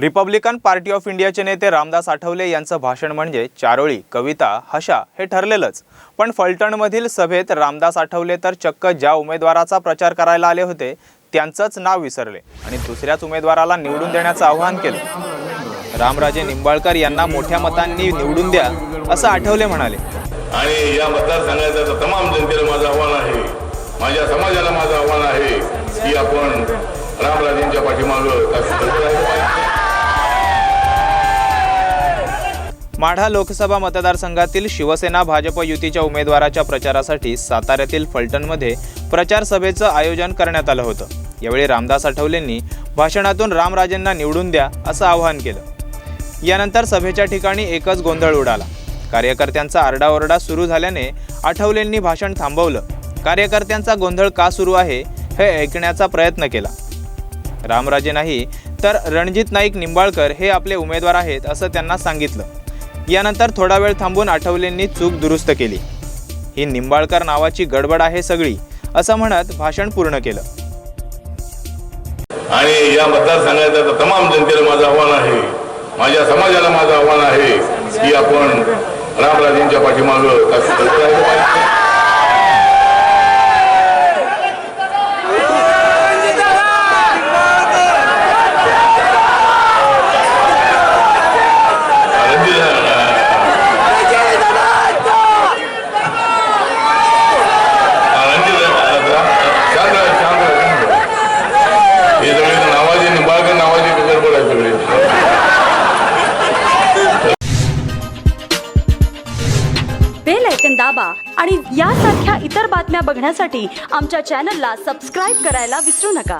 Republican party of इंडियाचे नेते रामदास आठवले यांचं भाषण म्हणजे चारोळी कविता हशा हे ठरलेलंच. पण फलटणमधील सभेत रामदास आठवले तर चक्क ज्या उमेदवाराचा प्रचार करायला आले होते त्यांचंच नाव विसरले आणि दुसऱ्याच उमेदवाराला निवडून देण्याचं आवाहन केलं. रामराजे निंबाळकर यांना मोठ्या मतांनी निवडून द्या असं आठवले म्हणाले. आणि या मतदारसंघाचं तमाम जनतेला माझं आव्हान आहे. माझ्या समाजाला माझं आव्हान आहे की आपण माढा लोकसभा मतदारसंघातील शिवसेना भाजप युतीच्या उमेदवाराच्या प्रचारासाठी साताऱ्यातील फलटणमध्ये प्रचार सभेचं आयोजन करण्यात आलं होतं. यावेळी रामदास आठवलेंनी भाषणातून रामराजेंना निवडून द्या असं आवाहन केलं. यानंतर सभेच्या ठिकाणी एकच गोंधळ उडाला. कार्यकर्त्यांचा आरडाओरडा सुरू झाल्याने आठवलेंनी भाषण थांबवलं. कार्यकर्त्यांचा गोंधळ का सुरू आहे हे ऐकण्याचा प्रयत्न केला. रामराजे नाही तर रणजित नाईक निंबाळकर हे आपले उमेदवार आहेत असं त्यांना सांगितलं. यानंतर थोडा वेळ थांबून आठवलेंनी चूक दुरुस्त केली. ही निंबाळकर नावाची गडबड आहे सगळी असं म्हणत भाषण पूर्ण केलं. आणि या सांगायचं तमाम जनतेला माझं आव्हान आहे. माझ्या समाजाला माझं आव्हान आहे की आपण रामराजेंच्या पाठीमागं बेल दाबा आणि यासारख्या इतर बातम्या बघण्यासाठी आमच्या चॅनलला सबस्क्राईब करायला विसरू नका.